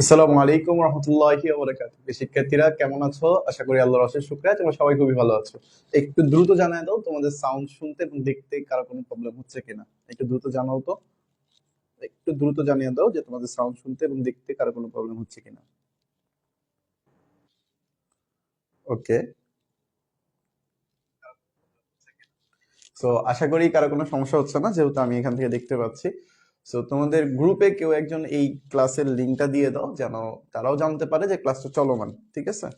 আসসালামু আলাইকুম রহমতুল্লাহি শিক্ষার্থীরা, কেমন আছো? আশা করি আল্লাহর অশেষ শুক্রিয়া। তোমরা সবাই খুবই ভালো আছো। একটু দ্রুত জানায় দাও তোমাদের সাউন্ড শুনতে এবং দেখতে কারও কোনো প্রবলেম হচ্ছে কিনা। একটু দ্রুত জানাও তো। একটু দ্রুত জানিয়ে দাও যে তোমাদের সাউন্ড শুনতে এবং দেখতে কারও কোনো প্রবলেম হচ্ছে কিনা। ওকে তো আশা করি কারও কোনো সমস্যা হচ্ছে না, যেহেতু আমি এখান থেকে দেখতে পাচ্ছি। সো তোমাদের গ্রুপে কেউ একজন এই ক্লাসের লিঙ্কটা দিয়ে দাও, যেন তারাও জানতে পারে যে ক্লাসটা চলমান, ঠিক আছে?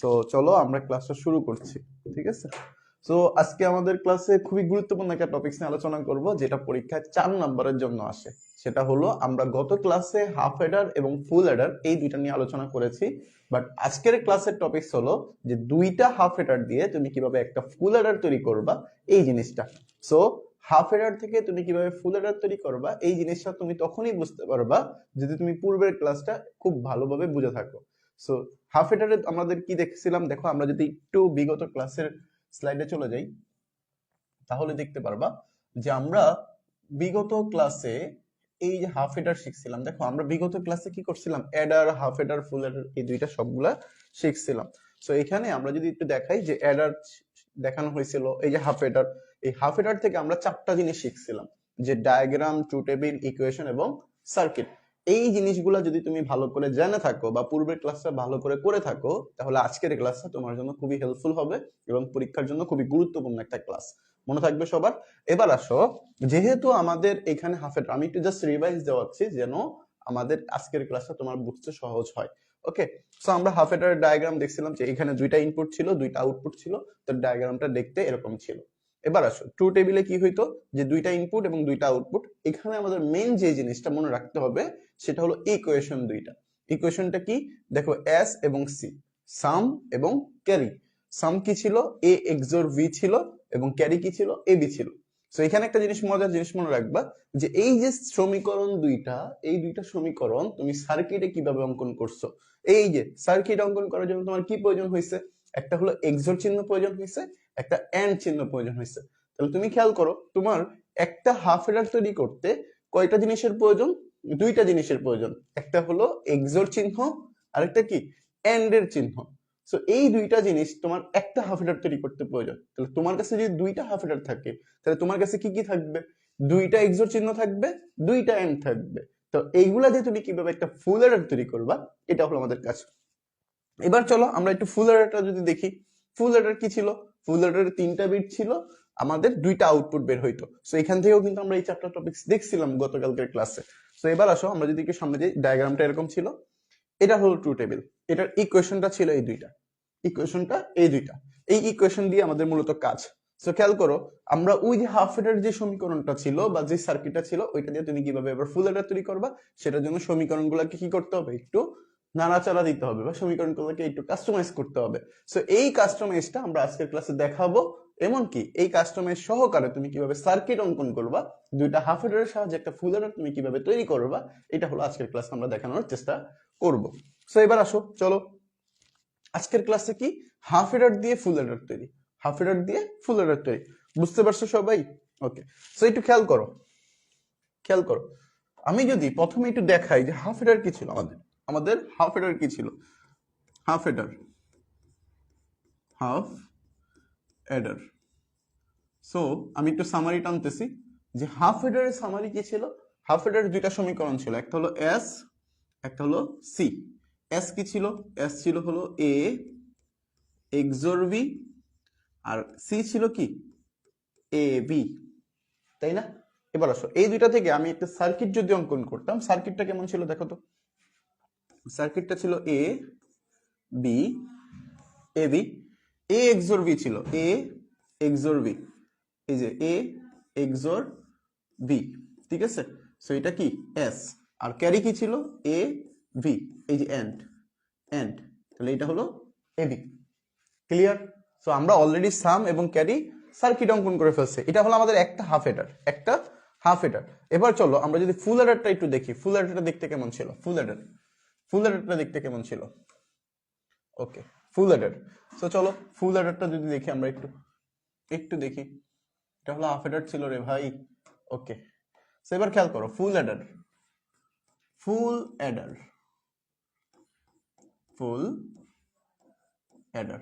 সো চলো আমরা ক্লাসটা শুরু করছি, ঠিক আছে? সো আজকে আমাদের ক্লাসে খুবই গুরুত্বপূর্ণ একটা টপিকস নিয়ে আলোচনা করব, যেটা পরীক্ষায় চার নম্বরের জন্য আসে। সেটা হলো, আমরা গত ক্লাসে হাফ এডার এবং ফুল এডার এই দুইটা নিয়ে আলোচনা করেছি বাট আজকের ক্লাসের টপিকস হলো যে দুইটা হাফ এডার দিয়ে তুমি কীভাবে একটা ফুল এডার তৈরি করবা, এই জিনিসটা। সো হাফ এডার থেকে তুমি কীভাবে ফুল এডার তৈরি করবা, এই জিনিসটা তুমি তখনই বুঝতে পারবা যদি তুমি পূর্বের ক্লাসটা খুব ভালোভাবে বুঝে থাকো। সো হাফ এডারে আমাদের কি দেখছিলাম? দেখো, আমরা যদি একটু বিগত ক্লাসের স্লাইডে চলে যাই, তাহলে দেখতে পারবা যে আমরা বিগত ক্লাসে এই যে হাফ এডার শিখছিলাম, দেখো আমরা বিগত ক্লাসে কি করছিলাম? Adder half adder full adder এই দুইটা সবগুলা শিখছিলাম। সো এখানে আমরা যদি একটু দেখাই যে এডার দেখানো হয়েছিল, এই যে হাফ এডার এই হাফ এডার থেকে আমরা চারটা জিনিস শিখছিলাম, যে ডায়াগ্রাম ট্রু টেবিল ইকুয়েশন এবং সার্কিট এই জিনিসগুলো যদি তুমি ভালো করে জেনে থাকো বা পূর্বের ক্লাসটা ভালো করে করে থাকো, তাহলে আজকের ক্লাসটা তোমার জন্য খুবই হেল্পফুল হবে এবং পরীক্ষার জন্য খুবই গুরুত্বপূর্ণ একটা ক্লাস মনে থাকবে সবার? এবার আসো, যেহেতু আমাদের এখানে হাফ এডার আমি একটু জাস্ট রিভাইজ দেওয়াচ্ছি যেন আমাদের আজকের ক্লাসটা তোমার বুঝতে সহজ হয়। ওকে সো আমরা হাফ এডার ডায়াগ্রাম দেখছিলাম যে এখানে দুইটা ইনপুট ছিল, দুইটা আউটপুট ছিল, তো ডায়াগ্রামটা দেখতে এরকম ছিল। এবার আসো ট্রু টেবিলে কি হইতো? যে দুইটা ইনপুট এবং দুইটা আউটপুট এখানে আমাদের মেইন যে জিনিসটা মনে রাখতে হবে, সেটা হলো ইকুয়েশন দুইটা। ইকুয়েশনটা কি? দেখো এস এবং সি সাম এবং ক্যারি সাম কি ছিল? এ এক্সোর ভি ছিল এবং ক্যারি কি ছিল? এ বি ছিল। তো এখানে একটা জিনিস মজার জিনিস মনে রাখবা, যে এই যে সমীকরণ দুইটা, এই দুইটা সমীকরণ তুমি সার্কিটে কীভাবে অঙ্কন করছ? এই যে সার্কিট অঙ্কন করার জন্য তোমার কি প্রয়োজন হয়েছে একটা হলো এক্সোর চিহ্ন প্রয়োজন হয়েছে, একটা অ্যান্ড চিহ্ন প্রয়োজন হয়েছে। তাহলে তুমি খেয়াল করো, তোমার একটা হাফ এডার তৈরি করতে কয়টা জিনিসের প্রয়োজন? দুইটা জিনিসের প্রয়োজন। একটা হলো এক্সোর চিহ্ন, আরেকটা কি? এন্ড এর চিহ্ন। সো এই দুইটা জিনিস তোমার একটা হাফ এডার তৈরি করতে প্রয়োজন। তাহলে তোমার কাছে যদি দুইটা হাফ এডার থাকে, তাহলে তোমার কাছে কি কি থাকবে? দুইটা এক্সোর চিহ্ন থাকবে, দুইটা এন্ড থাকবে। তো এইগুলা দিয়ে তুমি কীভাবে একটা ফুল এডার তৈরি করবা, এটা হলো আমাদের কাজ। এবার চলো আমরা একটু ফুল এডারটা যদি দেখি। ফুল এডার কি ছিল? ফুল এডারের তিনটা বিট ছিল, আমাদের দুইটা আউটপুট বের হইতো। সো এখান থেকেও কিন্তু আমরা এই চারটা টপিকস দেখছিলাম গতকালকের ক্লাসে তো এবার আসো, আমরা যদি একটু সামনে যাই ডায়াগ্রামটা এরকম ছিল। এটা হলো ট্রু টেবিল এটার ইকুয়েশনটা ছিল এই দুইটা। ইকুয়েশনটা এই দুইটা। এই ইকুয়েশন দিয়ে আমাদের মূলত কাজ। সো খেয়াল করো, আমরা ওই যে হাফ এডার যে সমীকরণটা ছিল বা যে সার্কিটটা ছিল, ওইটা দিয়ে তুমি কীভাবে এবার ফুল এডার তৈরি করবা, সেটার জন্য সমীকরণগুলোকে কি করতে হবে? একটু নাড়াচাড়া দিতে হবে বা সমীকরণগুলোকে একটু কাস্টমাইজ করতে হবে। সো এই কাস্টমাইজটা আমরা আজকের ক্লাসে দেখাবো। এমনকি এই কাস্টমাইজ সহকারে তুমি কীভাবে সার্কিট অঙ্কন করবা, দুইটা হাফ এডারের সাহায্যে একটা ফুল এডার তুমি কীভাবে তৈরি করবা, এটা হলো আজকের ক্লাস আমরা দেখানোর চেষ্টা করব। সো এবার আসো, চলো। আজকের ক্লাসে কি? হাফ এডার দিয়ে ফুল এডার তৈরি। হাফ এডার দিয়ে ফুল এডার তৈরি। বুঝতে পারছ সবাই? ওকে সো একটু খেয়াল করো। খেয়াল করো। আমি যদি প্রথমে একটু দেখাই যে হাফ এডার কি ছিল আমাদের? আমাদের হাফ এডার কি ছিল? Half adder half adder so আমি একটু সামারি টানতেছি। যে হাফ এডারের সামারি কি ছিল? হাফ এডার দুইটা সমীকরণ ছিল। একটা হলো এস একটা হলো সি এস কি ছিল? এস ছিল হলো এ এক্সোর বি আর সি ছিল কি? এ বি তাই না? এবার আসো। এই দুইটা থেকে আমি একটা সার্কিট যদি অঙ্কন করতাম সার্কিটটা কেমন ছিল দেখো তো? সার্কিটটা ছিল A B A B A XOR B ছিল। এ এক্সোর বি এই যে এ এক্সোর বি ঠিক আছে? সো এটা কি? এস আর ক্যারি কি ছিল? এ ভি এই যে এন্ড এন্ড তাহলে এটা হলো এ বি ক্লিয়ার সো আমরা অলরেডি সাম এবং ক্যারি সার্কিট অঙ্কন করে ফেলছে। এটা হলো আমাদের একটা হাফ এডার একটা হাফ এডার এবার চলো, আমরা যদি ফুল এডারটা একটু দেখি। ফুল এডারটা দেখতে কেমন ছিল? ফুল এডার ফুল এডারটা দেখতে কেমন ছিল? ওকে ফুল এডার সো চলো ফুল এডারটা যদি দেখি আমরা একটু একটু দেখি। এটা হলো হাফ এডার ছিল রে ভাই। ওকে সো এবার খেয়াল করো full adder full adder full adder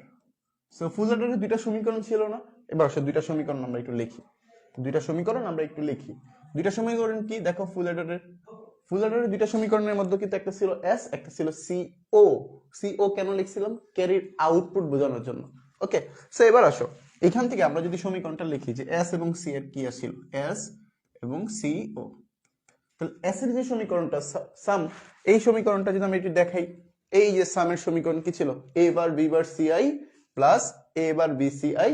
so full অ্যাডারের দুইটা সমীকরণ ছিল না? এবার আসো, দুইটা সমীকরণ আমরা একটু লিখি। দুইটা সমীকরণ আমরা একটু লিখি। দুইটা সমীকরণ কি? দেখো ফুল অ্যাডারের ফুল দুইটা সমীকরণের মধ্যে কিন্তু একটা ছিল এস একটা ছিল সিও সিও কেন লিখছিলাম? ক্যারির আউটপুট বোঝানোর জন্য। ওকে সো এবার আসো। এখান থেকে আমরা যদি সমীকরণটা লিখি যে এস এবং সি এর কি আসছিল এস এবং সিও তাহলে এস এর যে সমীকরণটা সাম এই সমীকরণটা যদি আমি একটু দেখাই, এই যে সামের সমীকরণ কি ছিল? A bar B bar CI plus A bar B C I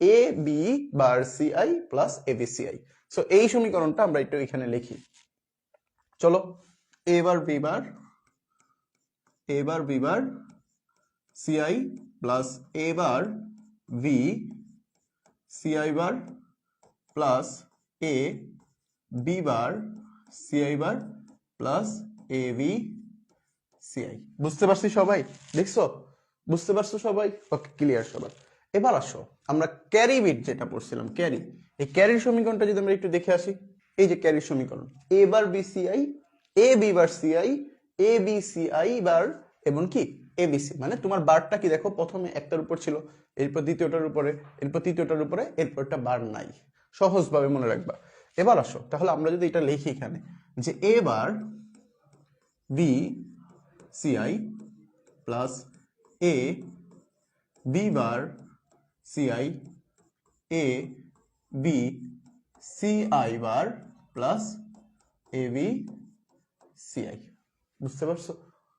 A B bar C I plus A B C I so এই সমীকরণটা আমরা একটু এখানে লিখি। চলো A bar B bar A bar B bar CI plus A bar B CI bar plus A B bar CI bar plus A B CI বুঝতে পারছি সবাই? দেখছ? বুঝতে পারছ সবাই? ওকে ক্লিয়ার সবাই এবার আসো, আমরা ক্যারি বিট যেটা পড়ছিলাম ক্যারি এই ক্যারির সমীকরণটা যদি আমরা একটু দেখে আসি। এই যে ক্যারির সমীকরণ A bar B CI A B bar CI A B CI bar এবং কি? এবিসি মানে তোমার বারটা কি দেখো? প্রথমে একটার উপর ছিল, এরপর দ্বিতীয়টার উপরে, এরপর তৃতীয়টার উপরে, এরপরটা বার নাই। সহজভাবে মনে রাখবা। এবার আসো, তাহলে আমরা যদি এটা লিখি এখানে, যে A bar B CI plus A B bar CI A B CI bar plus A B CI বুঝতে পারছ?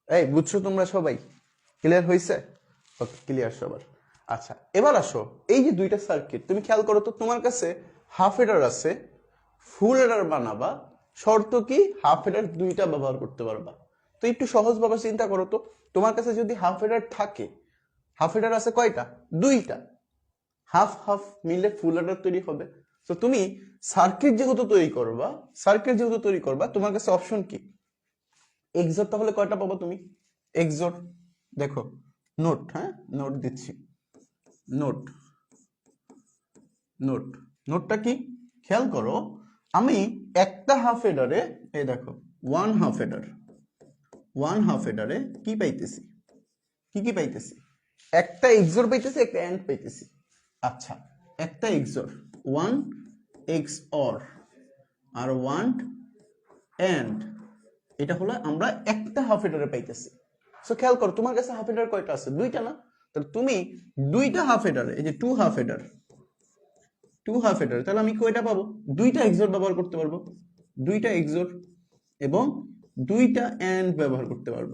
এই, বুঝছ তোমরা সবাই? ক্লিয়ার হয়েছে ওকে ক্লিয়ার সবার। আচ্ছা এবার আসো। এই যে দুইটা সার্কিট তুমি খেয়াল করো তো, তোমার কাছে হাফ এডার আছে ফুল এডার বানাবা, শর্ত কি? হাফ এডার দুইটা ব্যবহার করতে পারবা। তো একটু সহজভাবে চিন্তা করো তো, তোমার কাছে যদি হাফ এডার থাকে হাফ এডার আছে কয়টা? দুইটা। হাফ হাফ মিলে ফুল এডার তৈরি হবে। তো তুমি সার্কিট যেহেতু তৈরি করবা সার্কিট যেহেতু তৈরি করবা, তোমার কাছে অপশন কি? এক্সোর তাহলে কয়টা পাবো তুমি? এক্সোর দেখো নোট হ্যাঁ? নোট দিচ্ছি। নোট নোট নোটটা কি? খেয়াল করো, আমি একটা হাফ এডারে এই দেখো one half adder one half এডারে কি পাইতেছি? কি কি পাইতেছি? একটা এক্সোর পাইতেছি, একটা অ্যান্ড পাইতেছি। আচ্ছা একটা এক্সোর এক্স অর আর ওয়ান অ্যান্ড এটা হলো আমরা একটা হাফ এডারে পাইতেছি। সো খেয়াল করো, তোমার কাছে হাফ এডার কয়টা আছে? দুইটা না? তাহলে তুমি দুইটা হাফ এডারে এই যে two half adder two half adder তাহলে আমি কয়টা পাবো? দুইটা এক্সোর ব্যবহার করতে পারব। দুইটা এক্সোর এবং দুইটা অ্যান্ড ব্যবহার করতে পারব।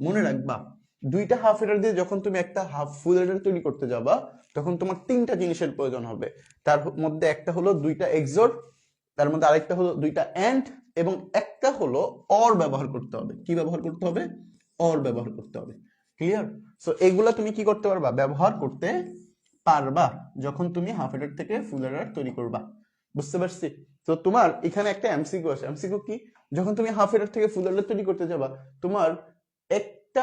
মনে রাখবা, দুইটা হাফ এডার দিয়ে যখন তুমি একটা হাফ ফুল এডার তৈরি করতে যাবা তখন তোমার তিনটা জিনিসের প্রয়োজন হবে। তার মধ্যে একটা হলো দুইটা এক্সোর তার মধ্যে আরেকটা হলো দুইটা অ্যান্ড এবং একটা হলো অর ব্যবহার করতে হবে। কি ব্যবহার করতে হবে? অর ব্যবহার করতে হবে। ক্লিয়ার সো এগুলা তুমি কি করতে পারবা? ব্যবহার করতে পারবা যখন তুমি হাফ এডার থেকে ফুল এডার তৈরি করবা। বুঝতে পারছি? তো তোমার এখানে একটা এমসিকিউ আছে। এমসিকিউ কি? যখন তুমি হাফ এডার থেকে ফুল এডার তৈরি করতে যাবা, তোমার একটা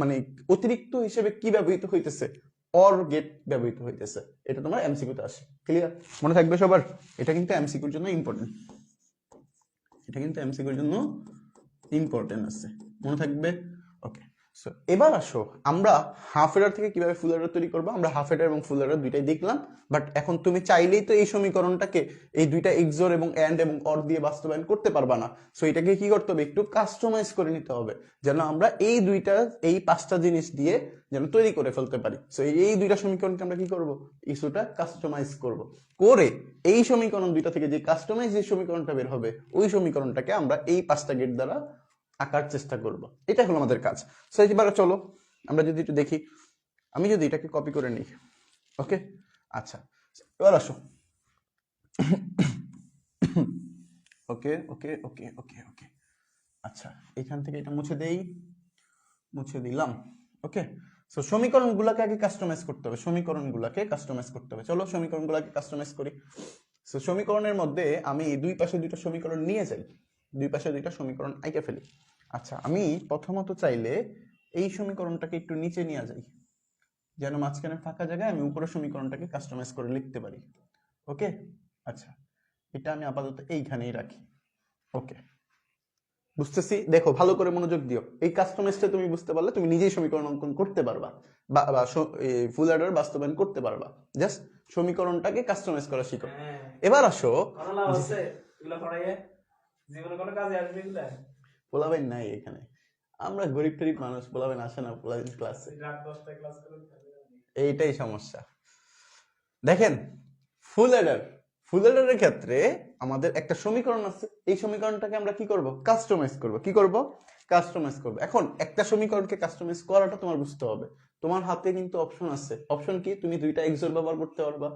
মানে অতিরিক্ত হিসেবে কি ব্যবহৃত হইতেছে? অর গেট ব্যবহৃত হইতেছে। এটা তোমার এমসিকিউতে আসে। ক্লিয়ার মনে থাকবে সবার? এটা কিন্তু এমসিকিউর জন্য ইম্পর্টেন্ট এটা কিন্তু এমসিকিউর জন্য ইম্পর্টেন্ট আছে। মনে থাকবে? সো এবার আসো, আমরা হাফ এডার থেকে কীভাবে ফুল এডার তৈরি করব? আমরা হাফ এডার এবং ফুল এডার দুইটাই দেখলাম বাট এখন তুমি চাইলেই তো এই সমীকরণটাকে এই দুইটা এক্সোর এবং অ্যান্ড এবং অর দিয়ে বাস্তবায়ন করতে পারবা না। সো এটাকে কি করতে হবে? একটু কাস্টমাইজ করে নিতে হবে, যেন আমরা এই দুইটা, এই পাঁচটা জিনিস দিয়ে যেন তৈরি করে ফেলতে পারি। সো এই দুইটা সমীকরণকে আমরা কি করব? কিছুটা কাস্টমাইজ করব। করে এই সমীকরণ দুইটা থেকে যে কাস্টমাইজ যে সমীকরণটা বের হবে, ওই সমীকরণটাকে আমরা এই পাঁচটা গেট দ্বারা আঁকার চেষ্টা করব। এটা হলো আমাদের কাজ। সো এবার চলো, আমরা যদি একটু দেখি, আমি যদি এটাকে কপি করে নিই ওকে আচ্ছা এবার আসো। ওকে ওকে ওকে ওকে ওকে আচ্ছা এখান থেকে এটা মুছে দেই, মুছে দিলাম ওকে সো সমীকরণগুলোকে আগে কাস্টমাইজ করতে হবে, সমীকরণগুলোকে কাস্টমাইজ করতে হবে। চলো, সমীকরণগুলোকে কাস্টমাইজ করি। সো সমীকরণের মধ্যে আমি দুই পাশে দুইটা সমীকরণ নিয়ে যাই। দুই পাশে দুইটা সমীকরণ আঁকে ফেলি। আচ্ছা আমি প্রথমত চাইলে এই সমীকরণটাকে একটু নিচে নিয়ে যাই। যেন মাঝখানে ফাঁকা জায়গায় আমি উপরের সমীকরণটাকে কাস্টমাইজ করে লিখতে পারি। ওকে? আচ্ছা এটা আমি আপাতত এইখানেই রাখি। ওকে। বুঝতেছি? দেখো ভালো করে মনোযোগ দিও। এই কাস্টমাইজটা তুমি বুঝতে পারলে তুমি নিজেই সমীকরণ অঙ্কন করতে পারবা। বা ফুল অ্যাডার বাস্তবায়ন করতে পারবা। জাস্ট সমীকরণটাকে কাস্টমাইজ করা শিখো। হ্যাঁ। এবার আসো। জীবনে কোনো কাজে আসবে এগুলা পোলাবেন নাই এখানে। আমরা গরিব টরিব মানুষ পোলাবেন আসে না পোলাবেন ক্লাসে এইটাই সমস্যা। দেখেন ফুল এডার ফুল এডারের ক্ষেত্রে আমাদের একটা সমীকরণ আছে। এই সমীকরণটাকে আমরা কি করব? কাস্টমাইজ করব। কি করব? কাস্টমাইজ করব। এখন একটা সমীকরণকে কাস্টমাইজ করাটা তোমার বুঝতে হবে। তোমার হাতে কিন্তু অপশন আছে। অপশন কি? তুমি দুইটা এক্সর ব্যবহার করতে পারবা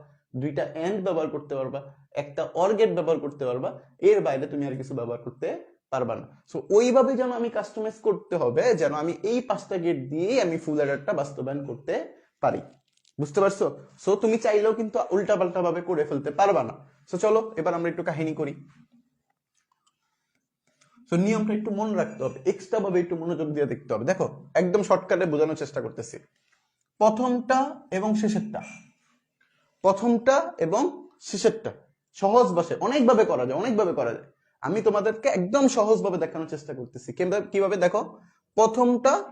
দুইটা এন্ড ব্যবহার করতে পারবা একটা অর্গেট ব্যবহার করতে পারবা। এর বাইরে তুমি আর কিছু ব্যবহার করতে পারবা না। সো ওইভাবে যেন আমি কাস্টমাইজ করতে হবে, যেন আমি এই পাঁচটা গেট দিয়েই আমি ফুল এডারটা বাস্তবায়ন করতে পারি। বুঝতে পারছ? সো তুমি চাইলেও কিন্তু উল্টা পাল্টা ভাবে করে ফেলতে পারবা না। সো চলো, এবার আমরা একটু কাহিনী করি। সো নিয়মটা একটু মনে রাখতে হবে এক্সট্রা ভাবে একটু মনোযোগ দিয়ে দেখতে হবে। দেখো, একদম শর্টকাটে বোঝানোর চেষ্টা করতেছি। প্রথমটা এবং শেষেরটা। প্রথমটা এবং শেষেরটা। সহজ ভাষায়, অনেকভাবে করা যায়, অনেকভাবে করা যায়। আমি তোমাদেরকে একদম সহজভাবে দেখানোর চেষ্টা করতেছি। কিভাবে- দেখো, প্রথমটা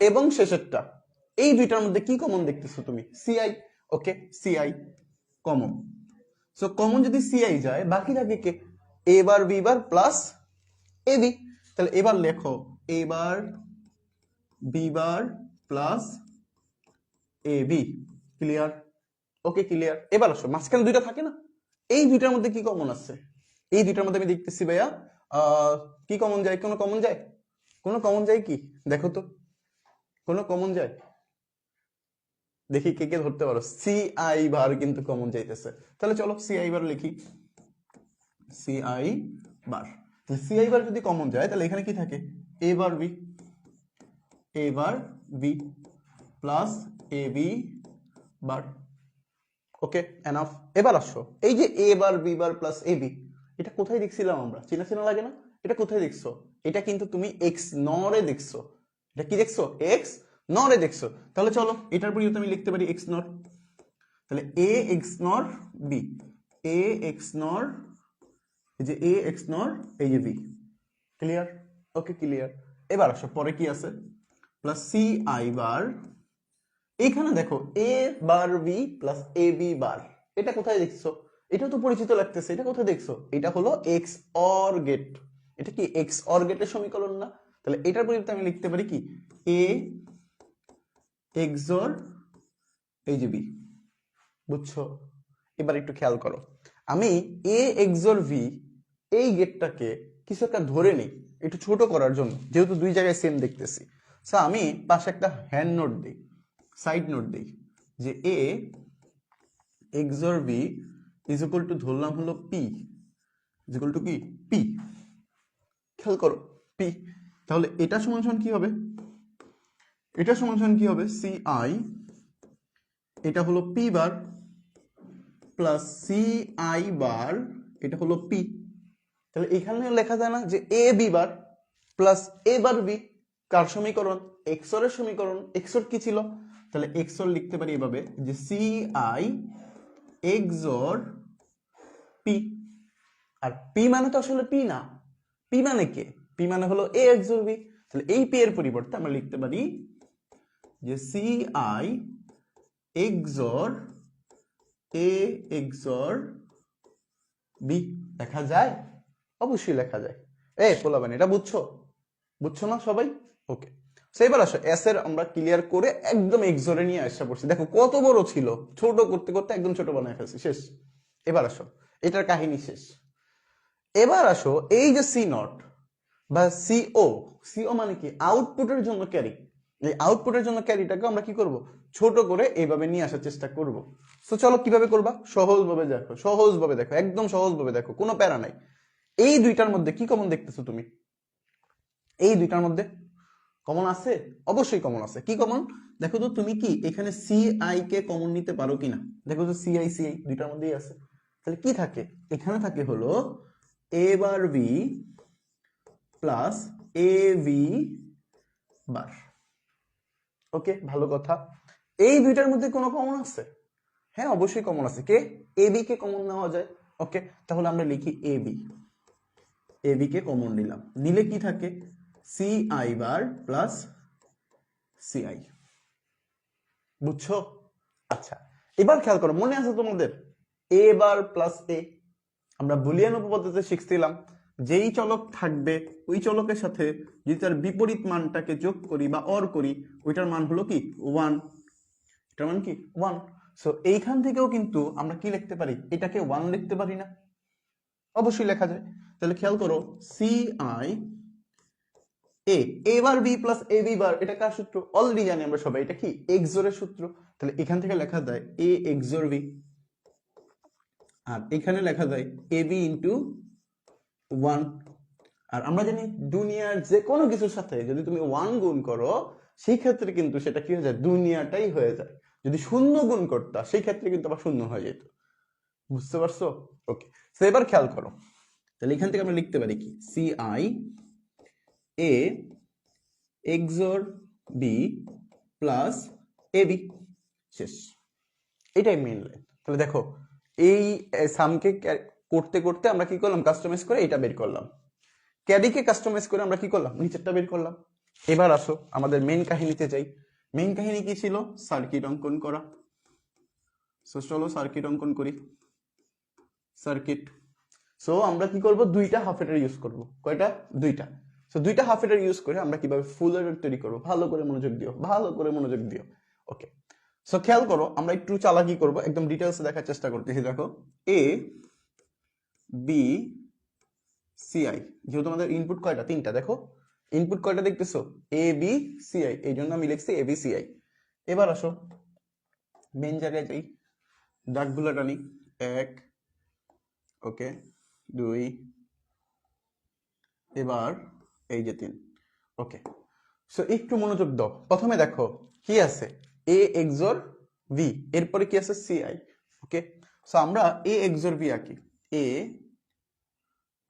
এবং শেষেরটা। এই দুইটার মধ্যে কি কমন দেখতেছো তুমি? CI okay CI common so common যদি সিআই যায়, বাকি থাকে কে? A bar B bar plus A B তাহলে এবার লেখো A bar B bar plus A B clear okay clear এবার আসো, মাঝখানে দুইটা থাকে না? এই দুইটার মধ্যে কি কমন আছে? এই দুইটার মধ্যে আমি দেখতেছি ভাইয়া কি কমন যায়, কোনো কমন যায়? কোনো কমন যায় কি? দেখো তো। কোনো কমন যায়? দেখি কে কে ধরতে পারো। সি আই বার কিন্তু কমন যাইতেছে। তাহলে চলো সি আই বার লিখি। সি আই বার তাহলে সি আই বার যদি কমন যায়, তাহলে এখানে কি থাকে? A bar B A bar B plus A B bar okay enough এবার আসো। এই যে A bar B bar plus A B এটা কোথায় দেখছিলাম আমরা? চেনা চেনা লাগে না? এটা কোথায় দেখছ? এটা কিন্তু তুমি এক্স নরে দেখছ। এটা কি দেখছ? এক্স নরে দেখছ। তাহলে চলো, এটার পরিবর্তে আমি লিখতে পারি এক্স নর। তাহলে A XNOR B A XNOR, এই যে এ এক্স নর, এই যে বি ক্লিয়ার ওকে ক্লিয়ার এবার আসো, পরে কি আছে? প্লাস সি আই বার এইখানে দেখো A bar B plus A B bar এটা কোথায় দেখছ? এটা তো পরিচিত লাগতেছে, এটা কোথায় দেখছ? এটা হলো এক্স অর গেট এটা কি এক্স অর গেটের সমীকরণ না? তাহলে এটার পরিবর্তে আমি লিখতে পারি কি? এ এক্সর এই যে বি বুঝছ? এবার একটু খেয়াল করো। আমি এ এক্সর ভি এই গেটটাকে কিছু একটা ধরে নেই, একটু ছোট করার জন্য, যেহেতু দুই জায়গায় সেম দেখতেছি। সো আমি পাশে একটা হ্যান্ড নোট দিই সাইড নোট দিই, যে A XOR B is equal to ধরলাম হলো পি ইজ ইকুয়াল টু কি? পি খেয়াল করো পি তাহলে এটা সমান সমান কি হবে? এটা সমান সমান কি হবে? সি আই এটা হলো P bar plus C I bar এটা হলো পি তাহলে এখানে লেখা যায় না যে A B bar plus A bar B কার সমীকরণ? এক্সর এর সমীকরণ। এক্সর কি ছিল? তাহলে এক্সর লিখতে পারি এভাবে যে সি আই এক্সর পি আর পি মানে তো আসলে পি না। পি মানে কে? পি মানে হলো এ এক্সর বি তাহলে এই পি এর পরিবর্তে আমরা লিখতে পারি যে C I XOR A XOR B লেখা যায়? অবশ্যই লেখা যায়। এ পোলাবেন এটা বুঝছ? বুঝছ না সবাই? ওকে এবার আসো এস এর আমরা ক্লিয়ার করে একদম এক্সরে নিয়ে আসা পড়ছি দেখো, কত বড় ছিল? ছোট করতে করতে একদম ছোট বানায় ফেলছি। শেষ। এবার আসো। এটার কাহিনী শেষ। এবার আসো, এই যে সি নট বা সিও সিও মানে কি? আউটপুটের জন্য ক্যারি এই আউটপুটের জন্য ক্যারিটাকে আমরা কি করব? ছোট করে এইভাবে নিয়ে আসার চেষ্টা করব। তো চলো কীভাবে করবা? সহজভাবে দেখো সহজভাবে দেখো, একদম সহজভাবে দেখো, কোনো প্যারা নাই। এই দুইটার মধ্যে কি কমন দেখতেছো তুমি? এই দুইটার মধ্যে কমন আছে? অবশ্যই কমন আছে। কি কমন দেখো তো তুমি কি এখানে সি আই কে কমন নিতে পারো কিনা? দেখো তো সি আই সি আই দুইটার মধ্যেই আছে। তাহলে কি থাকে? এখানে থাকে হলো A bar B plus A B bar. Okay ভালো কথা। এই দুইটার মধ্যে কোনো কমন আছে? হ্যাঁ অবশ্যই কমন আছে। কে? এ বি কে কমন নেওয়া যায়। ওকে তাহলে আমরা লিখি এ বি এ বি কে কমন নিলাম। নিলে কি থাকে? C I bar plus C I বুঝছ? আচ্ছা এবার খেয়াল করো, মনে আছে তোমাদের? এ বার প্লাস এ আমরা বুলিয়ান উপপাদ্যতে শিখছিলাম, যেই চলক থাকবে, ওই চলকের সাথে যদি তার বিপরীত মানটাকে যোগ করি বা অর করি, ওইটার মান হলো কি? ওয়ান এটার মান কি? ওয়ান সো এইখান থেকেও কিন্তু আমরা কি লিখতে পারি? এটাকে ওয়ান লিখতে পারি না। অবশ্যই লেখা যায়। তাহলে খেয়াল করো C I A A bar B plus A B bar এটা কার সূত্র? অলরেডি জানি আমরা সবাই, এটা কি? এক্সোরের সূত্র। তাহলে এখান থেকে লেখা যায় এ এক্সোর বি আর এখানে লেখা যায় এ বি ইন্টু ওয়ান আর আমরা জানি দুনিয়ার যে কোনো কিছুর সাথে যদি তুমি ওয়ান গুণ করো সেই ক্ষেত্রে কিন্তু সেটা কি হয়ে যায়? দুনিয়াটাই হয়ে যায়। যদি শূন্য গুণ করতা সেই ক্ষেত্রে কিন্তু আবার শূন্য হয়ে যেত। বুঝতে পারছ? ওকে তো এবার খেয়াল করো। তাহলে এখান থেকে আমরা লিখতে পারি কি? C I A XOR B plus A B শেষ। এটাই মেন লাইন তাহলে দেখো এই সামকে করতে করতে আমরা কি করলাম? কাস্টমাইজ করে এটা বের করলাম। ক্যারিকে কাস্টমাইজ করে আমরা কি করলাম? নিচেরটা বের করলাম। এবার আসো, আমাদের মেন কাহিনীতে যাই। মেন কাহিনী কি ছিল? সার্কিট অঙ্কন করা। সো চলো সার্কিট অঙ্কন করি। সার্কিট সো আমরা কি করব? দুইটা হাফ এটার ইউজ করব। কয়টা? দুইটা। সো দুইটা হাফ এটার ইউজ করে আমরা কীভাবে ফুল এটার তৈরি করব? ভালো করে মনোযোগ দিও। ভালো করে মনোযোগ দিও। ওকে সো খেয়াল করো, আমরা একটু চালাকি করব, একদম ডিটেলসে দেখার চেষ্টা করতেছি, দেখো। এ বি সিআই যেহেতু আমাদের ইনপুট কয়টা? তিনটা, দেখো। ইনপুট কয়টা দেখতেছো? এ বি সিআই এই জন্য আমি লিখছি এ বি সিআই এবার আসো মেন জায়গায় যাই। দাগগুলো টানি। এক, ওকে, দুই, এবার এই যে তিন, ওকে। সো একটু মনোযোগ দাও। প্রথমে দেখো, কি আছে? এ এক্সোর ভি এরপরে কি আছে? সিআই ওকে সো আমরা এ এক্সোর ভি আঁকি। এ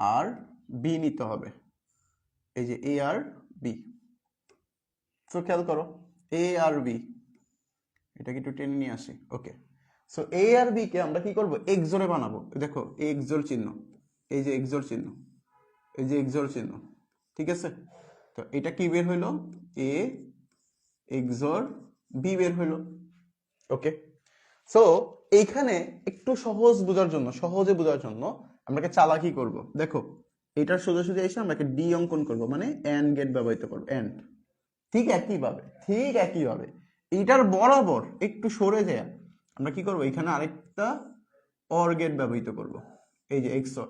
আর বি নিতে হবে। এই যে এ আর বি সো খেয়াল করো এ আর বি এটাকে একটু টেনে নিয়ে আসি ওকে সো এ আর বি কে আমরা কি করব? এক্সোরে বানাবো। দেখো এক্সোর চিহ্ন, এই যে এক্সোর চিহ্ন, এই যে এক্সোর চিহ্ন, ঠিক আছে? তো এটা কি বের হইল? এ এক্সোর বি বের হইল। ওকে সো এইখানে একটু সহজ বোঝার জন্য, সহজে বোঝার জন্য আমরা একটা চালাকি করব। দেখো, এটার সোজাসুজি এসে আমরা একটা ডি অঙ্কন করব মানে এন্ড গেট ব্যবহৃত করব এন্ড ঠিক একইভাবে ঠিক একইভাবে। এইটার বরাবর একটু সরে যায় আমরা কি করব? এখানে আরেকটা অর গেট ব্যবহৃত করব। এই যে এক্স অর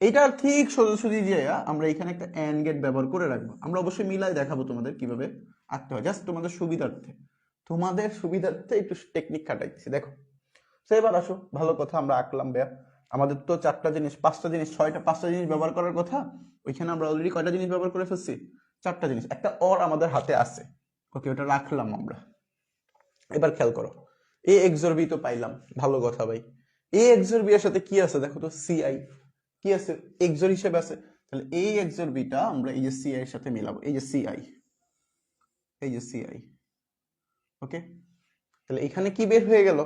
এইটার ঠিক সোজাসুজি যে আমরা এখানে একটা এন্ড গেট ব্যবহার করে রাখব। আমরা অবশ্যই মিলাই দেখাবো তোমাদের কীভাবে আঁকতে হয়। জাস্ট তোমাদের সুবিধার্থে। তোমাদের সুবিধার্থে একটু টেকনিক খাটাইছি দেখো। তো এবার আসো। ভালো কথা, আমরা আঁকলাম ব্যাপ আমাদের তো চারটা জিনিস, পাঁচটা জিনিস, ছয়টা, পাঁচটা জিনিস ব্যবহার করার কথা, ওইখানে আমরা অলরেডি কয়টা জিনিস ব্যবহার করে ফেলছি? চারটা জিনিস। একটা অর আমাদের হাতে আছে। ওকে ওটা রাখলাম আমরা। এবার খেয়াল করো। এ এক্সোর বি তো পাইলাম। ভালো কথা ভাই। এ এক্সোর বি এর সাথে কি আছে? দেখো তো সিআই কি আছে? এক্সোর হিসেবে আছে। তাহলে এই এক্সোর বিটা আমরা এই যে সিআই এর সাথে মিলাবো। এই যে সিআই এই যে সিআই ওকে তাহলে এখানে কি বের হয়ে গেল?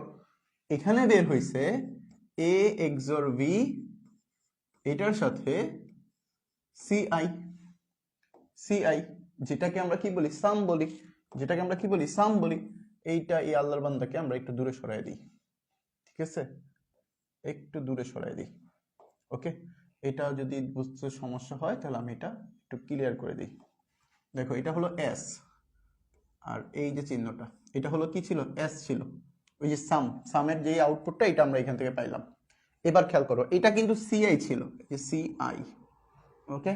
এখানে বের হয়েছে এ এক্সোর বি এটার সাথে সিআই সিআই যেটাকে আমরা কি বলি? সাম বলি। যেটাকে আমরা কি বলি? সাম বলি। এইটা এই আল্লাহর বান্দাকে আমরা একটু দূরে সরাই দিই। ঠিক আছে? একটু দূরে সরাই দিই। ওকে এটা যদি বুঝতে সমস্যা হয়, তাহলে আমি এটা একটু ক্লিয়ার করে দিই। দেখো, এটা হলো এস আর এই যে চিহ্নটা, এটা হলো কি ছিল? এস ছিল। ওই যে সাম সামের যে আউটপুটটা এটা আমরা এখান থেকে পাইলাম। এবার খেয়াল করো, এটা কিন্তু সিআই ছিল যে সিআই ওকে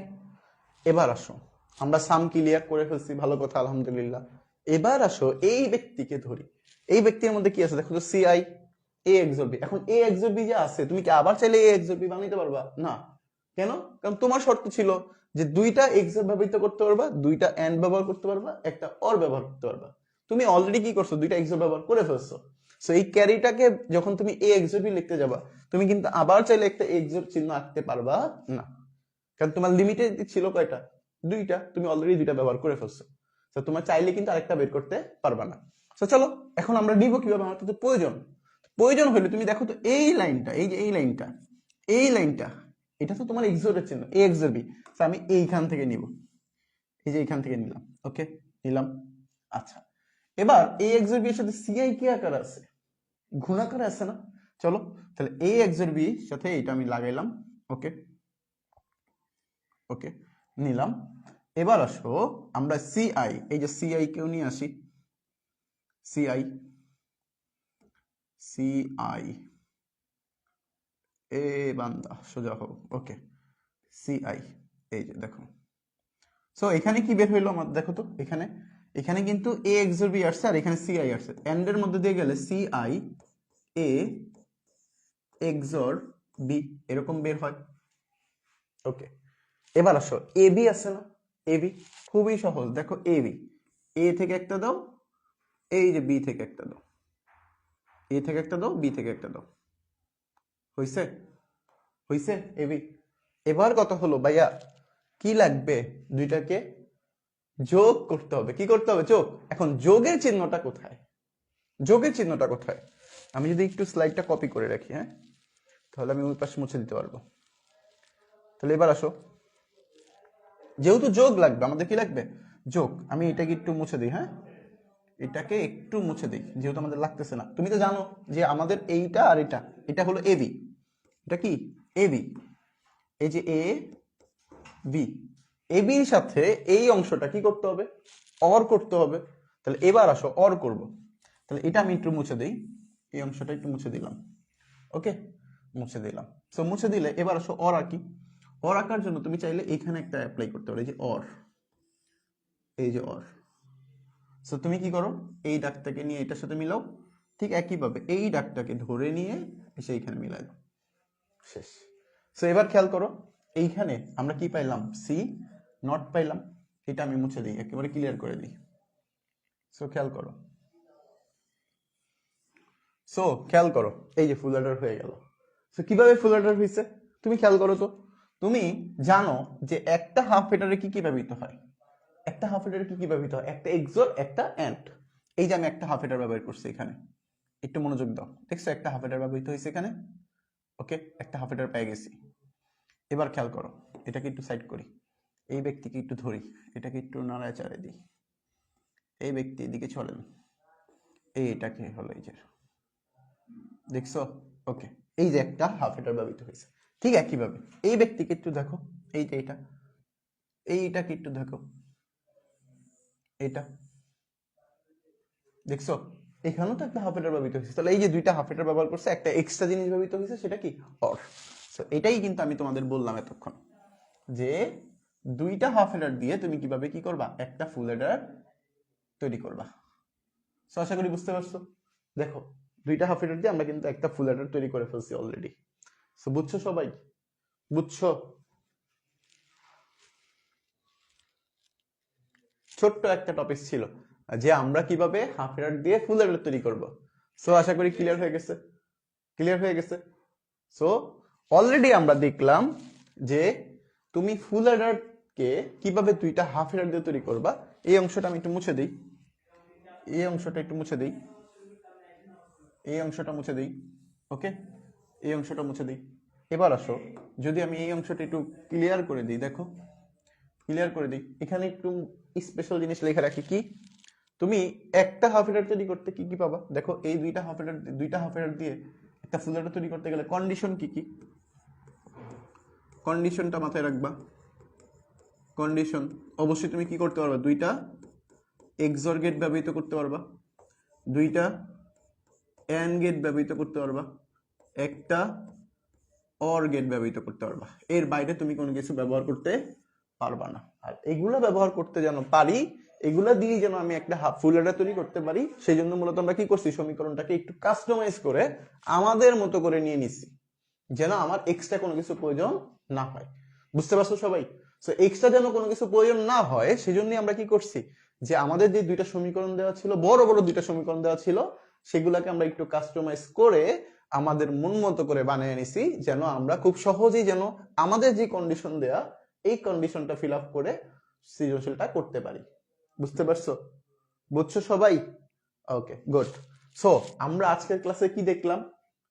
এবার আসো, আমরা সাম ক্লিয়ার করে ফেলছি, ভালো কথা, আলহামদুলিল্লাহ। এবার আসো, এই ব্যক্তিকে ধরি। এই ব্যক্তির মধ্যে কি আছে? দেখো তো সিআই এ এক্সোর বি এখন এ এক্সোর বি যে আছে, তুমি কি আবার চাইলে এ এক্সোর বি বানাইতে পারবা? না। কেন? কারণ তোমার শর্ত ছিল যে দুইটা এক্সোর ব্যবহৃত করতে পারবা, দুইটা অ্যান্ড ব্যবহার করতে পারবা, একটা অর ব্যবহার করতে পারবা। তুমি অলরেডি কি করছ? দুইটা এক্সোর ব্যবহার করে ফেলছো। সো এই ক্যারিটাকে যখন তুমি এ এক্সোর বি লিখতে যাবা, তুমি কিন্তু আবার চাইলে একটা এক্সোর চিহ্ন আঁকতে পারবা না। কারণ তোমার লিমিটে ছিল কয়টা? দুইটা। তুমি অলরেডি দুইটা ব্যবহার করে ফেলছো। তো তোমার চাইলে কিন্তু আরেকটা বের করতে পারবা না। তো চলো, এখন আমরা নিব কীভাবে? আমার তো প্রয়োজন। প্রয়োজন হলে তুমি দেখো তো এই লাইনটা, এই যে এই লাইনটা এই লাইনটা এটা তো তোমার এক্সোরের চিহ্ন এ এক্সোর বি আমি এইখান থেকে নিব। এই যে এইখান থেকে নিলাম ওকে নিলাম। আচ্ছা। এবার এই এক্সোর বি এর সাথে সিআই কি আকার আছে। গুণাকারে আছে না? চলো, তাহলে এ এক্সোর বি সাথে এটা আমি লাগাইলাম ওকে ওকে নিলাম। এবার আসো, আমরা সিআই এই যে সিআই কেও নিয়ে আসি। সিআই সিআই এ বান্দা, সোজা হোক ওকে সিআই এই যে দেখো। সো এখানে কি বের হইল আমার, দেখো তো, এখানে। এখানে কিন্তু এ এক্সর বি আসছে আর এখানে সিআই আসছে। এন্ড এর মধ্যে দিয়ে গেলে সিআই এ এক্সর বি এরকম বের হয়। ওকে, এবার আসো, এ বি আছে না? এ বি, খুবই সহজ। দেখো, এ বি, এ থেকে একটা দাও, এই যে বি থেকে একটা দাও। এ থেকে একটা দাও, বি থেকে একটা দাও। হইছে? হইছে? এবি, এবার কথা হলো, ভাইয়া, কি লাগবে দুইটাকে? যোগ করতে হবে। কি করতে হবে? যোগ। এখন যোগের চিহ্নটা কোথায়? যোগের চিহ্নটা কোথায়? আমি যদি একটু স্লাইডটা কপি করে রাখি হ্যাঁ? তাহলে আমি ওই পাশে মুছে দিতে পারব। তাহলে এবার আসো। যেহেতু যোগ লাগবে, আমাদের কি লাগবে? যোগ। আমি এটাকে একটু মুছে দিই হ্যাঁ? এটাকে একটু মুছে দিই, যেহেতু আমাদের লাগতেছে না। তুমি তো জানো যে আমাদের এইটা আর এটা এটা হলো এ বি এটা কি? এ বি এই যে এ বি এ বির সাথে এই অংশটা কি করতে হবে? অর করতে হবে। তাহলে এবার আসো অর করব। তাহলে এটা আমি একটু মুছে দিই। এই অংশটা একটু মুছে দিলাম। ওকে? মুছে দিলাম। সো মুছে দিলে এবার আসো অর আঁকি। অর আঁকার জন্য তুমি চাইলে এখানে একটা অ্যাপ্লাই করতে পারো। এই যে অর এই যে অর সো তুমি কি করো? এই ডাকটাকে নিয়ে এটার সাথে মিলাও। ঠিক একইভাবে এই ডাকটাকে ধরে নিয়ে এসে এইখানে মিলাই দাও শেষ। সো এবার খেয়াল করো, এইখানে আমরা কি পাইলাম? সি নট পাইলাম। এটা আমি মুছে দিই, একেবারে ক্লিয়ার করে দিই। সো খেয়াল করো। সো খেয়াল করো, এই যে ফুল অর্ডার হয়ে গেল। সো কীভাবে ফুল অর্ডার হয়েছে তুমি খেয়াল করো তো। তুমি জানো যে একটা হাফ এটারে কি কি ব্যবহৃত হয়? একটা হাফ এটারে কি কি ব্যবহৃত হয়? একটা এক্সোর একটা অ্যান্ট এই যে আমি একটা হাফ এটার ব্যবহার করছি এখানে। একটু মনোযোগ দাও। দেখছ একটা হাফ এটার ব্যবহৃত হয়েছে এখানে? ওকে? একটা হাফ এটার পেয়ে গেছি। এবার খেয়াল করো, এটাকে একটু সাইড করি। এই ব্যক্তিকে একটু ধরি, এটাকে একটু নাড়ায় চাড়ে দিই। এই ব্যক্তি এদিকে চলেন। এই এটাকে হলো এই যে। দেখছ? ওকে, এই যে একটা হাফ এটার ব্যবহৃত হয়েছে। ঠিক একইভাবে, এই ব্যক্তিকে একটু দেখো, এই যে এটা। এইটাকে একটু দেখো। এটা। দেখছ? এখানেও তো একটা হাফ এটার ব্যবহৃত হয়েছে। তাহলে এই যে দুইটা হাফ এটার ব্যবহার করছে, একটা এক্সট্রা জিনিস ব্যবহৃত হয়েছে, সেটা কি? অর সো এটাই কিন্তু আমি তোমাদের বললাম এতক্ষণ যে দুইটা হাফ হেডার দিয়ে তুমি কীভাবে কি করবা? একটা ফুল হেডার তৈরি করবা। সো আশা করি বুঝতে পারছ। দেখো, দুইটা হাফ হেডার দিয়ে আমরা কিন্তু একটা ফুল হেডার তৈরি করে ফেলছি অলরেডি সো বুঝছ সবাই? বুঝছ? ছোট্ট একটা টপিক ছিল। যে আমরা কীভাবে হাফ হেডার দিয়ে ফুল হেডার তৈরি করব। সো আশা করি ক্লিয়ার হয়ে গেছে। ক্লিয়ার হয়ে গেছে। সো অলরেডি আমরা দেখলাম যে তুমি ফুল হেডারকে কীভাবে দুইটা হাফ হেডার দিয়ে তৈরি করবা, এই অংশটা আমি একটু মুছে দিই। এই অংশটা একটু মুছে দিই। এই অংশটা মুছে দিই। ওকে এই অংশটা মুছে দিই। এবার আসো, যদি আমি এই অংশটা একটু ক্লিয়ার করে দিই, দেখো। ক্লিয়ার করে দিই। এখানে একটু স্পেশাল জিনিস লেখা রাখি কি? তুমি একটা হাফ হেডার তৈরি করতে কি কি পাবা? দেখো, এই দুইটা হাফ হেডার দুইটা হাফ হেডার দিয়ে একটা ফুল হেডার তৈরি করতে গেলে কন্ডিশন কি কি? কন্ডিশনটা মাথায় রাখবা। কন্ডিশন অবশ্যই তুমি কি করতে পারবা? দুইটা এক্সর গেট ব্যবহৃত করতে পারবা। দুইটা অ্যান গেট ব্যবহৃত করতে পারবা। একটা অর গেট ব্যবহৃত করতে পারবা। এর বাইরে তুমি কোনো কিছু ব্যবহার করতে পারবা না। আর এগুলা ব্যবহার করতে যেন পারি এগুলা দিয়ে যেন আমি একটা হাফ ফুল হেডার তৈরি করতে পারি সেই জন্য মূলত আমরা কি করছি? সমীকরণটাকে একটু কাস্টমাইজ করে আমাদের মতো করে নিয়ে নিছি যেন আমার এক্সট্রা কোনো কিছু প্রয়োজন না হয়। বুঝতে পারছ সবাই? তো এক্সট্রা যেন কোনো কিছু প্রয়োজন না হয়, সেজন্যই আমরা কি করছি? যে আমাদের যে দুইটা সমীকরণ দেওয়া ছিল, বড় বড় দুইটা সমীকরণ দেওয়া ছিল, সেগুলাকে আমরা একটু কাস্টমাইজ করে আমাদের মন মতো করে বানিয়ে নিছি, যেন আমরা খুব সহজেই যেন আমাদের যে কন্ডিশন দেয়া, এই কন্ডিশনটা ফিল আপ করে সৃজনশীলটা করতে পারি। বুঝতে পারছ? বুঝছ সবাই? ওকে গুড সো আমরা আজকের ক্লাসে কি দেখলাম?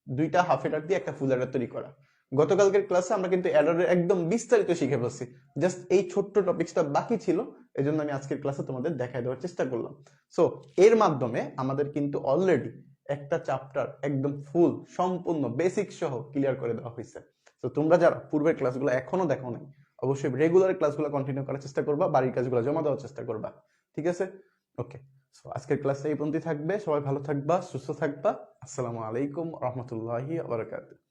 দুইটা হাফ এডার দিয়ে একটা ফুল এডার তৈরি করা। গতকালকের ক্লাসে আমরা কিন্তু এডারের একদম বিস্তারিত শিখে ফেলছি। জাস্ট এই ছোট্ট টপিকসটা বাকি ছিল এই জন্য আমি আজকের ক্লাসে তোমাদের দেখাই দেওয়ার চেষ্টা করলাম। সো এর মাধ্যমে আমাদের কিন্তু অলরেডি একটা চ্যাপ্টার একদম ফুল সম্পূর্ণ বেসিক সহ ক্লিয়ার করে দেওয়া হয়েছে। তো তোমরা যারা পূর্বের ক্লাসগুলো এখনও দেখো নাই, অবশ্যই রেগুলার ক্লাসগুলো কন্টিনিউ করার চেষ্টা করবা, বাড়ির কাজগুলো জমা দেওয়ার চেষ্টা করবা। ঠিক আছে? ওকে সো আজকের ক্লাসে এই পর্যন্তই থাকবে। সবাই ভালো থাকবা, সুস্থ থাকবা। আসসালামু আলাইকুম রহমতুল্লাহি আবরাকাতুহ